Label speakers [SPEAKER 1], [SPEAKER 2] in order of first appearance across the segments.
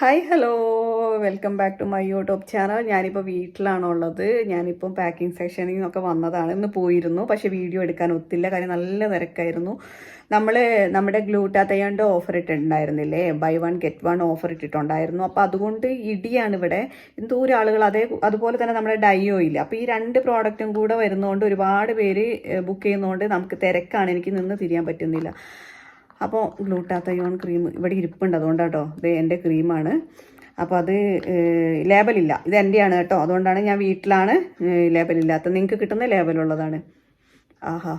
[SPEAKER 1] Hi hello welcome back to my YouTube channel ഞാനിപ്പോൾ വീട്ടിലാണുള്ളത്. ഞാനിപ്പം പാക്കിംഗ് സെക്ഷനിൽ നിന്നൊക്കെ വന്നതാണ്. ഇന്ന് പോയിരുന്നു. പക്ഷേ വീഡിയോ എടുക്കാൻ ഒത്തില്ല. കാര്യം നല്ല തിരക്കായിരുന്നു. നമ്മൾ നമ്മുടെ gluta തയ്യാണ്ട് offer ഇട്ടിട്ടുണ്ടായിരുന്നില്ലേ? Buy one get one offer ഇട്ടിട്ടുണ്ടായിരുന്നു. അപ്പോൾ അതുകൊണ്ട് ഇടിയാണ് ഇവിടെ. എന്തോരം ആളുകൾ അതേ അതുപോലെ തന്നെ നമ്മുടെ ഡയോ ഇല്ല? അപ്പോൾ ഈ രണ്ട് പ്രോഡക്റ്റും കൂടെ വരുന്നതുകൊണ്ട് ഒരുപാട് പേര് ബുക്ക് ചെയ്യുന്നതുകൊണ്ട് നമുക്ക് തിരക്കാണ്. എനിക്ക് നിന്ന് തിരിയാൻ പറ്റുന്നില്ല. അപ്പോൾ ഗ്ലൂട്ടാത്തയോൺ ക്രീം ഇവിടെ ഇരിപ്പുണ്ട് അതുകൊണ്ടാട്ടോ. ഇത് എന്റെ ക്രീമാണ്. അപ്പോൾ അത് ലേബലില്ല. ഇത് എന്റെയാണ് കേട്ടോ. അതുകൊണ്ടാണ് ഞാൻ വീട്ടിലാണ് ലേബലില്ലാത്തത്. നിങ്ങൾക്ക് കിട്ടുന്ന ലേബലുള്ളതാണ്. ആഹാ.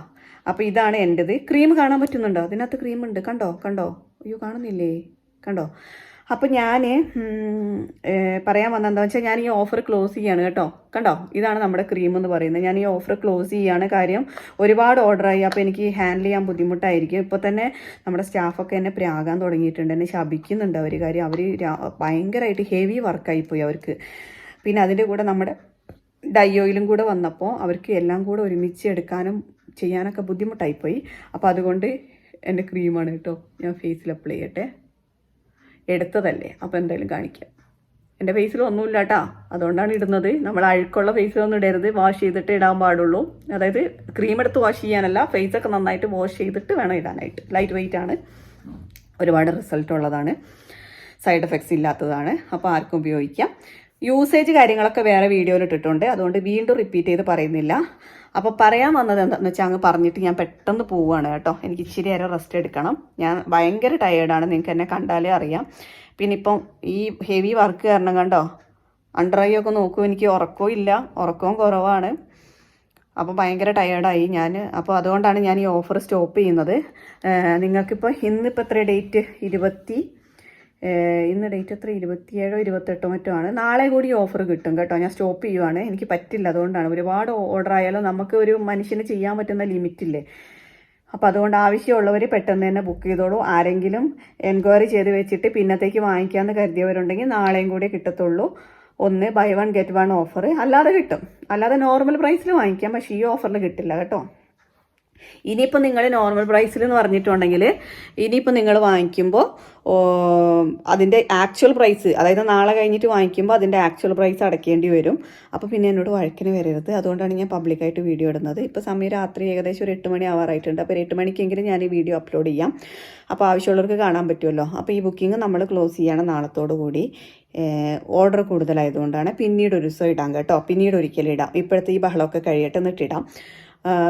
[SPEAKER 1] അപ്പോൾ ഇതാണ് എന്റെത് ക്രീം കാണാൻ പറ്റുന്നുണ്ടോ? അതിനകത്ത് ക്രീം ഉണ്ട് കണ്ടോ? കണ്ടോ? അയ്യോ കാണുന്നില്ലേ? കണ്ടോ? അപ്പോൾ ഞാൻ പറയാൻ വന്നത് എന്താ വെച്ചാൽ ഞാൻ ഈ ഓഫർ ക്ലോസ് ചെയ്യാണ് കേട്ടോ. കണ്ടോ? ഇതാണ് നമ്മുടെ ക്രീം എന്ന് പറയുന്നത്. ഞാൻ ഈ ഓഫർ ക്ലോസ് ചെയ്യാണ്. കാര്യം ഒരുപാട് ഓർഡറായി അപ്പോൾ എനിക്ക് ഹാൻഡിൽ ചെയ്യാൻ ബുദ്ധിമുട്ടായിരിക്കും. ഇപ്പോൾ തന്നെ നമ്മുടെ സ്റ്റാഫൊക്കെ എന്നെ പ്രാകാൻ തുടങ്ങിയിട്ടുണ്ട്. എന്നെ ശപിക്കുന്നുണ്ട് അവർ കാര്യം അവർ ഭയങ്കരമായിട്ട് ഹെവി വർക്കായിപ്പോയി അവർക്ക്. പിന്നെ അതിന്റെ കൂടെ നമ്മുടെ ഡയോയിലും കൂടെ വന്നപ്പോൾ അവർക്ക് എല്ലാം കൂടെ ഒരുമിച്ച് എടുക്കാനും ചെയ്യാനൊക്കെ ബുദ്ധിമുട്ടായിപ്പോയി അപ്പോൾ അതുകൊണ്ട് എന്റെ ക്രീമാണ് കേട്ടോ. ഞാൻ ഫേസിൽ അപ്ലൈ ചെയ്യട്ടെ. എടുത്തതല്ലേ? അപ്പോൾ എന്തായാലും കാണിക്കാം. എന്റെ ഫേസിൽ ഒന്നുമില്ല കേട്ടോ അതുകൊണ്ടാണ് ഇടുന്നത്. നമ്മൾ അഴുക്കുള്ള ഫേസിലൊന്നും ഇടരുത്. വാഷ് ചെയ്തിട്ട് ഇടാൻ പാടുള്ളൂ. അതായത് ക്രീം എടുത്ത് വാഷ് ചെയ്യാനല്ല ഫേസൊക്കെ നന്നായിട്ട് വാഷ് ചെയ്തിട്ട് വേണം ഇടാനായിട്ട്. ലൈറ്റ് വെയിറ്റ് ആണ്. ഒരുപാട് റിസൾട്ട് ഉള്ളതാണ്. സൈഡ് എഫക്ട്സ് ഇല്ലാത്തതാണ്. അപ്പോൾ ആർക്കും ഉപയോഗിക്കാം. യൂസേജ് കാര്യങ്ങളൊക്കെ വേറെ വീഡിയോയിൽ ഇട്ടിട്ടുണ്ട്. അതുകൊണ്ട് വീണ്ടും റിപ്പീറ്റ് ചെയ്ത് പറയുന്നില്ല. അപ്പോൾ പറയാൻ വന്നത് എന്താണെന്ന് വെച്ചാൽ അങ്ങ് പറഞ്ഞിട്ട് ഞാൻ പെട്ടെന്ന് പോവുകയാണ് കേട്ടോ. എനിക്ക് ഇച്ചിരി നേരം റെസ്റ്റ് എടുക്കണം. ഞാൻ ഭയങ്കര ടയേർഡാണ് നിങ്ങൾക്ക് എന്നെ കണ്ടാലേ അറിയാം. പിന്നെ ഇപ്പം ഈ ഹെവി വർക്ക് കാരണം കണ്ടോ? അണ്ടർ ഐ ഒക്കെ നോക്കും എനിക്ക് ഉറക്കവും ഇല്ല. ഉറക്കവും കുറവാണ്. അപ്പോൾ ഭയങ്കര ടയേർഡായി ഞാൻ അപ്പോൾ അതുകൊണ്ടാണ് ഞാൻ ഈ ഓഫർ സ്റ്റോപ്പ് ചെയ്യുന്നത്. നിങ്ങൾക്കിപ്പോൾ ഇന്നിപ്പോൾ എത്ര ഡേറ്റ് ഇരുപത്തി ഇന്ന് ഡേറ്റ് എത്ര? ഇരുപത്തിയേഴോ ഇരുപത്തെട്ടോ മറ്റോ ആണ്. നാളെ കൂടി ഓഫർ കിട്ടും കേട്ടോ. ഞാൻ സ്റ്റോപ്പ് ചെയ്യുവാണ്. എനിക്ക് പറ്റില്ല അതുകൊണ്ടാണ്. ഒരുപാട് ഓർഡർ ആയാലും നമുക്ക് ഒരു മനുഷ്യന് ചെയ്യാൻ പറ്റുന്ന ലിമിറ്റില്ലേ അപ്പോൾ അതുകൊണ്ട് ആവശ്യമുള്ളവർ പെട്ടെന്ന് തന്നെ ബുക്ക് ചെയ്തോളൂ. ആരെങ്കിലും എൻക്വയറി ചെയ്ത് വെച്ചിട്ട് പിന്നത്തേക്ക് വാങ്ങിക്കാമെന്ന് കരുതിയവരുണ്ടെങ്കിൽ നാളെയും കൂടി കിട്ടത്തുള്ളൂ. ഒന്ന് buy one get one offer അല്ലാതെ കിട്ടും. അല്ലാതെ നോർമൽ പ്രൈസിൽ വാങ്ങിക്കാം. പക്ഷേ ഈ ഓഫറിൽ കിട്ടില്ല കേട്ടോ. ഇനിയിപ്പോൾ നിങ്ങൾ നോർമൽ പ്രൈസിൽ എന്ന് പറഞ്ഞിട്ടുണ്ടെങ്കിൽ ഇനിയിപ്പോൾ നിങ്ങൾ വാങ്ങിക്കുമ്പോൾ അതിന്റെ ആക്ച്വൽ പ്രൈസ് അതായത് നാളെ കഴിഞ്ഞിട്ട് വാങ്ങിക്കുമ്പോൾ അതിന്റെ ആക്ച്വൽ പ്രൈസ് അടയ്ക്കേണ്ടി വരും. അപ്പോൾ പിന്നെ എന്നോട് വഴക്കിന് വരരുത്. അതുകൊണ്ടാണ് ഞാൻ പബ്ലിക്കായിട്ട് വീഡിയോ ഇടുന്നത്. ഇപ്പോൾ സമയം രാത്രി ഏകദേശം ഒരു എട്ട് മണി ആവാറായിട്ടുണ്ട്. അപ്പോൾ എട്ട് മണിക്കെങ്കിലും ഞാൻ ഈ വീഡിയോ അപ്ലോഡ് ചെയ്യാം. അപ്പോൾ ആവശ്യമുള്ളവർക്ക് കാണാൻ പറ്റുമല്ലോ. അപ്പോൾ ഈ ബുക്കിംഗ് നമ്മൾ ക്ലോസ് ചെയ്യണം നാളത്തോടു കൂടി. ഓർഡർ കൂടുതലായതുകൊണ്ടാണ്. പിന്നീട് ഒരു ദിവസം ഇടാം കേട്ടോ. പിന്നീട് ഒരിക്കലും ഇടാം. ഇപ്പോഴത്തെ ഈ ബഹളമൊക്കെ കഴിയട്ടെ എന്നിട്ടിടാം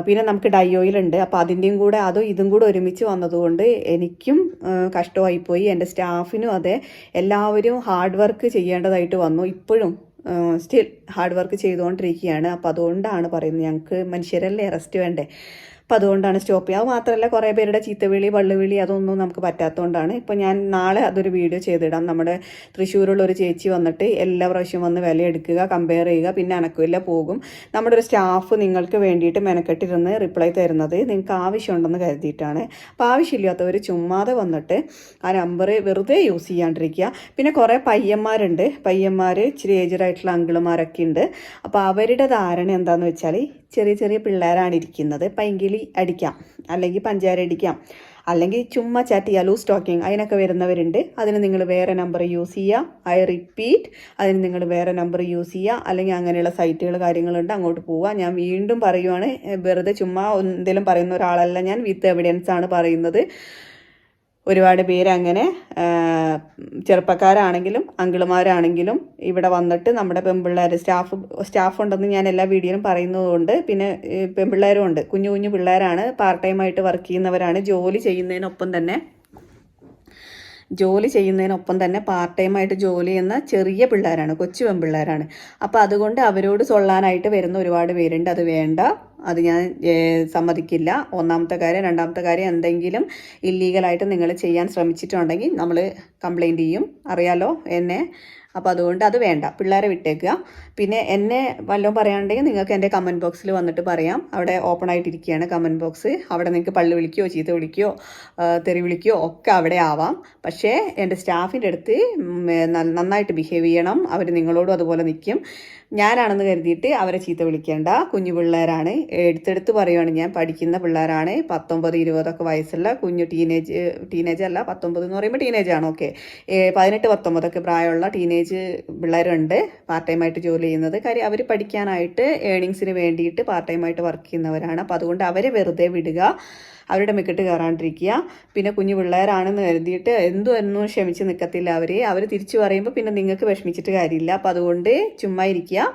[SPEAKER 1] പിന്നെ നമുക്ക് ഡൈ ഡയോയിലുണ്ട് അപ്പോൾ അതിന്റെയും കൂടെ അതും ഇതും കൂടെ ഒരുമിച്ച് വന്നതുകൊണ്ട് എനിക്കും കഷ്ടമായിപ്പോയി. എന്റെ സ്റ്റാഫിനും അതെ. എല്ലാവരും ഹാർഡ് വർക്ക് ചെയ്യേണ്ടതായിട്ട് വന്നു. ഇപ്പോഴും സ്റ്റിൽ ഹാർഡ് വർക്ക് ചെയ്തുകൊണ്ടിരിക്കുകയാണ്. അപ്പോൾ അതുകൊണ്ടാണ് പറയുന്നത് ഞങ്ങൾക്ക് മനുഷ്യരല്ലേ റെസ്റ്റ് വേണ്ടേ? അപ്പോൾ അതുകൊണ്ടാണ് സ്റ്റോപ്പ് ചെയ്യുക അത് മാത്രമല്ല കുറേ പേരുടെ ചീത്തവിളി വള്ളുവിളി അതൊന്നും നമുക്ക് പറ്റാത്തതുകൊണ്ടാണ് ഇപ്പോൾ ഞാൻ നാളെ അതൊരു വീഡിയോ ചെയ്തിടാം. നമ്മുടെ തൃശ്ശൂരുള്ള ഒരു ചേച്ചി വന്നിട്ട് എല്ലാ പ്രാവശ്യം വന്ന് വില എടുക്കുക കമ്പയർ ചെയ്യുക പിന്നെ അനക്കില്ല പോകും. നമ്മുടെ ഒരു സ്റ്റാഫ് നിങ്ങൾക്ക് വേണ്ടിയിട്ട് മെനക്കെട്ടിരുന്ന് റിപ്ലൈ തരുന്നത് നിങ്ങൾക്ക് ആവശ്യമുണ്ടെന്ന് കരുതിയിട്ടാണ്. അപ്പോൾ ആവശ്യമില്ലാത്തവർ ചുമ്മാതെ വന്നിട്ട് ആ നമ്പർ വെറുതെ യൂസ് ചെയ്യാണ്ടിരിക്കുക. പിന്നെ കുറേ പയ്യന്മാരുണ്ട്. പയ്യന്മാർ ഇച്ചിരി ഏജഡായിട്ടുള്ള അങ്കിളുമാരൊക്കെ ഉണ്ട്. അപ്പോൾ അവരുടെ ധാരണ എന്താണെന്ന് വെച്ചാൽ ചെറിയ ചെറിയ പിള്ളേരാണ് ഇരിക്കുന്നത്. പൈങ്കിളി അടിക്കാം. അല്ലെങ്കിൽ പഞ്ചാര അടിക്കാം. അല്ലെങ്കിൽ ചുമ്മാ ചാറ്റ് ചെയ്യുക ലൂസ് ടോക്കിംഗ് അതിനൊക്കെ വരുന്നവരുണ്ട്. അതിന് നിങ്ങൾ വേറെ നമ്പർ യൂസ് ചെയ്യുക ഐ റിപ്പീറ്റ് അതിന് നിങ്ങൾ വേറെ നമ്പർ യൂസ് ചെയ്യുക അല്ലെങ്കിൽ അങ്ങനെയുള്ള സൈറ്റുകൾ കാര്യങ്ങളുണ്ട് അങ്ങോട്ട് പോവുക. ഞാൻ വീണ്ടും പറയുവാണ്. വെറുതെ ചുമ്മാ എന്തെങ്കിലും പറയുന്ന ഒരാളല്ല ഞാൻ. വിത്ത് എവിഡൻസ് ആണ് പറയുന്നത്. ഒരുപാട് പേര് അങ്ങനെ ചെറുപ്പക്കാരാണെങ്കിലും അങ്കിളുമാരാണെങ്കിലും ഇവിടെ വന്നിട്ട് നമ്മുടെ പെൺപിള്ളേർ സ്റ്റാഫ് സ്റ്റാഫ് ഉണ്ടെന്ന് ഞാൻ എല്ലാ വീഡിയോയിലും പറയുന്നതുകൊണ്ട് പിന്നെ പെൺപിള്ളേരും ഉണ്ട്. കുഞ്ഞു കുഞ്ഞു പിള്ളേരാണ് പാർട്ട് ടൈമായിട്ട് വർക്ക് ചെയ്യുന്നവരാണ് ജോലി ചെയ്യുന്നതിനൊപ്പം തന്നെ ജോലി ചെയ്യുന്നതിനൊപ്പം തന്നെ പാർട്ട് ടൈം ആയിട്ട് ജോലി ചെയ്യുന്ന ചെറിയ പിള്ളേരാണ് കൊച്ചു പെൺപിള്ളേരാണ്. അപ്പോൾ അതുകൊണ്ട് അവരോട് സൊള്ളാനായിട്ട് വരുന്ന ഒരുപാട് പേരുണ്ട്. അത് വേണ്ട. അത് ഞാൻ സമ്മതിക്കില്ല. ഒന്നാമത്തെ കാര്യം രണ്ടാമത്തെ കാര്യം എന്തെങ്കിലും ഇല്ലീഗലായിട്ട് നിങ്ങൾ ചെയ്യാൻ ശ്രമിച്ചിട്ടുണ്ടെങ്കിൽ നമ്മൾ കംപ്ലൈന്റ് ചെയ്യും. അറിയാലോ എന്നെ. അപ്പോൾ അതുകൊണ്ട് അത് വേണ്ട. പിള്ളേരെ വിട്ടേക്കുക. പിന്നെ എന്നെ വല്ലതും പറയാനുണ്ടെങ്കിൽ നിങ്ങൾക്ക് എന്റെ കമന്റ് ബോക്സിൽ വന്നിട്ട് പറയാം. അവിടെ ഓപ്പൺ ആയിട്ടിരിക്കുകയാണ് കമന്റ് ബോക്സ് അവിടെ നിങ്ങൾക്ക് പള്ളി വിളിക്കുകയോ ചീത്ത വിളിക്കുകയോ തെറി വിളിക്കുകയോ ഒക്കെ അവിടെ ആവാം. പക്ഷേ എന്റെ സ്റ്റാഫിന്റെ അടുത്ത് നന്നായിട്ട് ബിഹേവ് ചെയ്യണം. അവർ നിങ്ങളോടും അതുപോലെ നിൽക്കും. ഞാനാണെന്ന് കരുതിയിട്ട് അവരെ ചീത്ത വിളിക്കേണ്ട. കുഞ്ഞു പിള്ളേരാണ്. എടുത്തെടുത്ത് പറയുവാണ് ഞാൻ. പഠിക്കുന്ന പിള്ളേരാണ്. പത്തൊമ്പത് ഇരുപതൊക്കെ വയസ്സുള്ള കുഞ്ഞു ടീനേജ് ടീനേജ് അല്ല പത്തൊമ്പത് എന്ന് പറയുമ്പോൾ ടീനേജ് ആണ്. ഓക്കെ പതിനെട്ട് പത്തൊമ്പതൊക്കെ പ്രായമുള്ള ടീനേജ് പിള്ളേരുണ്ട് പാർട്ട് ടൈമായിട്ട് ജോലി ചെയ്യുന്നത്. കാര്യം അവർ പഠിക്കാനായിട്ട് ഏണിങ്സിന് വേണ്ടിയിട്ട് പാർട്ട് ടൈമായിട്ട് വർക്ക് ചെയ്യുന്നവരാണ്. അപ്പോൾ അതുകൊണ്ട് അവരെ വെറുതെ വിടുക. അവരുടെ മിക്കിട്ട് കയറാണ്ടിരിക്കുക. പിന്നെ കുഞ്ഞു പിള്ളേരാണെന്ന് കരുതിയിട്ട് എന്തും എന്നും ക്ഷമിച്ച് നിൽക്കത്തില്ല അവർ അവർ തിരിച്ചു പറയുമ്പോൾ പിന്നെ നിങ്ങൾക്ക് വിഷമിച്ചിട്ട് കാര്യമില്ല. അപ്പം അതുകൊണ്ട് ചുമ്മാ ഇരിക്കുക.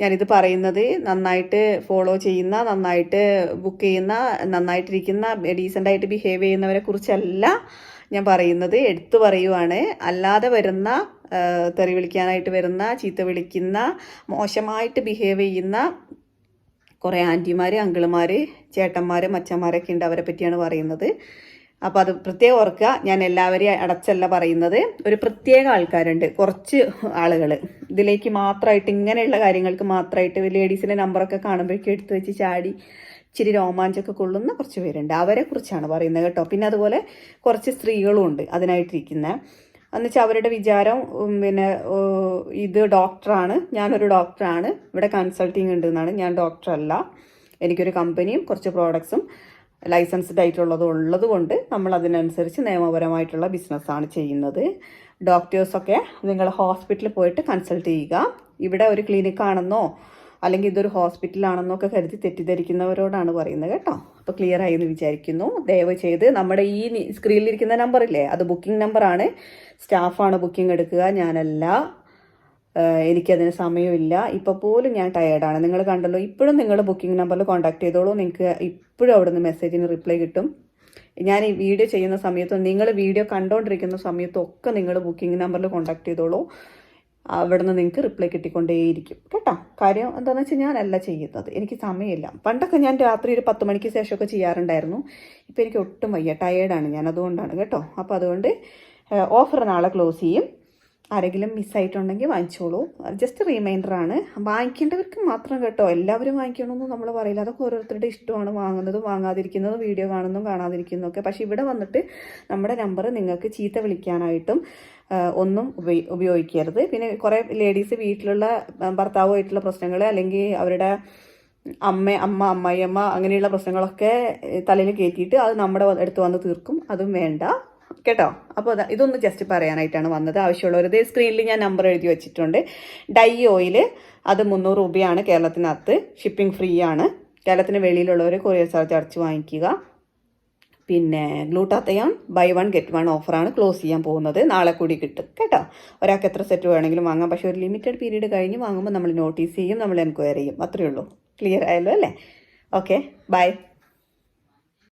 [SPEAKER 1] ഞാനിത് പറയുന്നത് നന്നായിട്ട് ഫോളോ ചെയ്യുന്ന നന്നായിട്ട് ബുക്ക് ചെയ്യുന്ന നന്നായിട്ടിരിക്കുന്ന ഡീസന്റായിട്ട് ബിഹേവ് ചെയ്യുന്നവരെ കുറിച്ചല്ല ഞാൻ പറയുന്നത്. എടുത്തു പറയുവാണ്. അല്ലാതെ വരുന്ന തെറി വിളിക്കാനായിട്ട് വരുന്ന ചീത്ത വിളിക്കുന്ന മോശമായിട്ട് ബിഹേവ് ചെയ്യുന്ന കുറേ ആന്റിമാർ അങ്കിളുമാർ ചേട്ടന്മാർ മച്ചന്മാരൊക്കെ ഉണ്ട് അവരെ പറ്റിയാണ് പറയുന്നത്. അപ്പോൾ അത് പ്രത്യേകം ഓർക്കുക. ഞാൻ എല്ലാവരെയും അടച്ചല്ല പറയുന്നത്. ഒരു പ്രത്യേക ആൾക്കാരുണ്ട്. കുറച്ച് ആളുകൾ ഇതിലേക്ക് മാത്രമായിട്ട് ഇങ്ങനെയുള്ള കാര്യങ്ങൾക്ക് മാത്രമായിട്ട് ലേഡീസിന്റെ നമ്പറൊക്കെ കാണുമ്പോഴേക്കും എടുത്തു വെച്ച് ചാടി ഇച്ചിരി രോമാഞ്ചമൊക്കെ കൊള്ളുന്ന കുറച്ച് പേരുണ്ട്. അവരെക്കുറിച്ചാണ് പറയുന്നത് കേട്ടോ. പിന്നെ അതുപോലെ കുറച്ച് സ്ത്രീകളും ഉണ്ട് അതിനായിട്ടിരിക്കുന്നത് എന്നുവെച്ചാൽ അവരുടെ വിചാരം പിന്നെ ഇത് ഡോക്ടറാണ്. ഞാനൊരു ഡോക്ടറാണ്. ഇവിടെ കൺസൾട്ടിങ് ഉണ്ട് എന്നാണ് ഞാൻ ഡോക്ടറല്ല. എനിക്കൊരു കമ്പനിയും കുറച്ച് പ്രോഡക്ട്സും ലൈസൻസ്ഡ് ആയിട്ടുള്ളതും ഉള്ളത് കൊണ്ട് നമ്മൾ അതിനനുസരിച്ച് നിയമപരമായിട്ടുള്ള ബിസിനസ്സാണ് ചെയ്യുന്നത്. ഡോക്ടേഴ്സൊക്കെ നിങ്ങൾ ഹോസ്പിറ്റലിൽ പോയിട്ട് കൺസൾട്ട് ചെയ്യുക. ഇവിടെ ഒരു ക്ലിനിക്കാണെന്നോ അല്ലെങ്കിൽ ഇതൊരു ഹോസ്പിറ്റൽ ആണെന്നൊക്കെ കരുതി തെറ്റിദ്ധരിക്കുന്നവരോടാണ് പറയുന്നത് കേട്ടോ. അപ്പോൾ ക്ലിയർ ആയി എന്ന് വിചാരിക്കുന്നു. ദയവ് ചെയ്ത് നമ്മുടെ ഈ സ്ക്രീനിലിരിക്കുന്ന നമ്പറില്ലേ അത് ബുക്കിംഗ് നമ്പറാണ് സ്റ്റാഫാണ് ബുക്കിംഗ് എടുക്കുക. ഞാനല്ല. എനിക്കതിന് സമയമില്ല. ഇപ്പോൾ പോലും ഞാൻ ടയേർഡാണ് നിങ്ങൾ കണ്ടല്ലോ ഇപ്പോഴും നിങ്ങൾ ബുക്കിംഗ് നമ്പറിൽ കോൺടാക്ട് ചെയ്തോളൂ. നിങ്ങൾക്ക് ഇപ്പോഴും അവിടുന്ന് മെസ്സേജിന് റിപ്ലൈ കിട്ടും. ഞാൻ ഈ വീഡിയോ ചെയ്യുന്ന സമയത്തും നിങ്ങൾ വീഡിയോ കണ്ടുകൊണ്ടിരിക്കുന്ന സമയത്തും ഒക്കെ നിങ്ങൾ ബുക്കിംഗ് നമ്പറിൽ കോൺടാക്ട് ചെയ്തോളൂ. അവിടെ നിന്ന് നിങ്ങൾക്ക് റിപ്ലൈ കിട്ടിക്കൊണ്ടേയിരിക്കും. കേട്ടോ? കാര്യം എന്താണെന്ന് വെച്ചാൽ ഞാനല്ല ചെയ്യുന്നത്. എനിക്ക് സമയമില്ല. പണ്ടൊക്കെ ഞാൻ രാത്രി ഒരു പത്ത് മണിക്ക് ശേഷമൊക്കെ ചെയ്യാറുണ്ടായിരുന്നു. ഇപ്പോൾ എനിക്ക് ഒട്ടും വയ്യ. ടയേർഡാണ് ഞാൻ. അതുകൊണ്ടാണ് കേട്ടോ. അപ്പോൾ അതുകൊണ്ട് ഓഫർ നാളെ ക്ലോസ് ചെയ്യും. ആരെങ്കിലും മിസ്സായിട്ടുണ്ടെങ്കിൽ വാങ്ങിച്ചോളൂ. ജസ്റ്റ് റിമൈൻഡറാണ് വാങ്ങിക്കേണ്ടവർക്ക് മാത്രം കേട്ടോ. എല്ലാവരും വാങ്ങിക്കണമെന്നും നമ്മൾ പറയില്ല. അതൊക്കെ ഓരോരുത്തരുടെ ഇഷ്ടമാണ്. വാങ്ങുന്നതും വാങ്ങാതിരിക്കുന്നതും വീഡിയോ കാണുന്നതും കാണാതിരിക്കുന്നതും ഒക്കെ. പക്ഷേ ഇവിടെ വന്നിട്ട് നമ്മുടെ നമ്പർ നിങ്ങൾക്ക് ചീത്ത വിളിക്കാനായിട്ടും ഒന്നും ഉപയോഗിക്കരുത്. പിന്നെ കുറേ ലേഡീസ് വീട്ടിലുള്ള ഭർത്താവുമായിട്ടുള്ള പ്രശ്നങ്ങൾ അല്ലെങ്കിൽ അവരുടെ അമ്മ അമ്മ അമ്മായിയമ്മ അങ്ങനെയുള്ള പ്രശ്നങ്ങളൊക്കെ തലയിൽ കയറ്റിയിട്ട് അത് നമ്മുടെ അടുത്ത് വന്ന് തീർക്കും. അതും വേണ്ട. കേട്ടോ? അപ്പോൾ ഇതൊന്ന് ജസ്റ്റ് പറയാനായിട്ടാണ് വന്നത്. ആവശ്യമുള്ളവർ ഇതേ സ്ക്രീനിൽ ഞാൻ നമ്പർ എഴുതി വെച്ചിട്ടുണ്ട്. ഡൈ ഓയിൽ അത് മുന്നൂറ് രൂപയാണ് കേരളത്തിനകത്ത്. ഷിപ്പിംഗ് ഫ്രീ ആണ്. കേരളത്തിന് വെളിയിലുള്ളവർ കൊറിയർ ചാർജ് അടച്ച് വാങ്ങിക്കുക. പിന്നെ glutathione buy one get one ഓഫറാണ് ക്ലോസ് ചെയ്യാൻ പോകുന്നത്. നാളെ കൂടി കിട്ടും. കേട്ടോ? ഒരാൾക്ക് എത്ര സെറ്റ് വേണമെങ്കിലും വാങ്ങാം. പക്ഷേ ഒരു ലിമിറ്റഡ് പീരീഡ് കഴിഞ്ഞ് വാങ്ങുമ്പോൾ നമ്മൾ നോട്ടീസ് ചെയ്യും നമ്മൾ എൻക്വയറി ചെയ്യും. അത്രയേ ഉള്ളൂ. ക്ലിയർ ആയല്ലോ അല്ലേ? Okay bye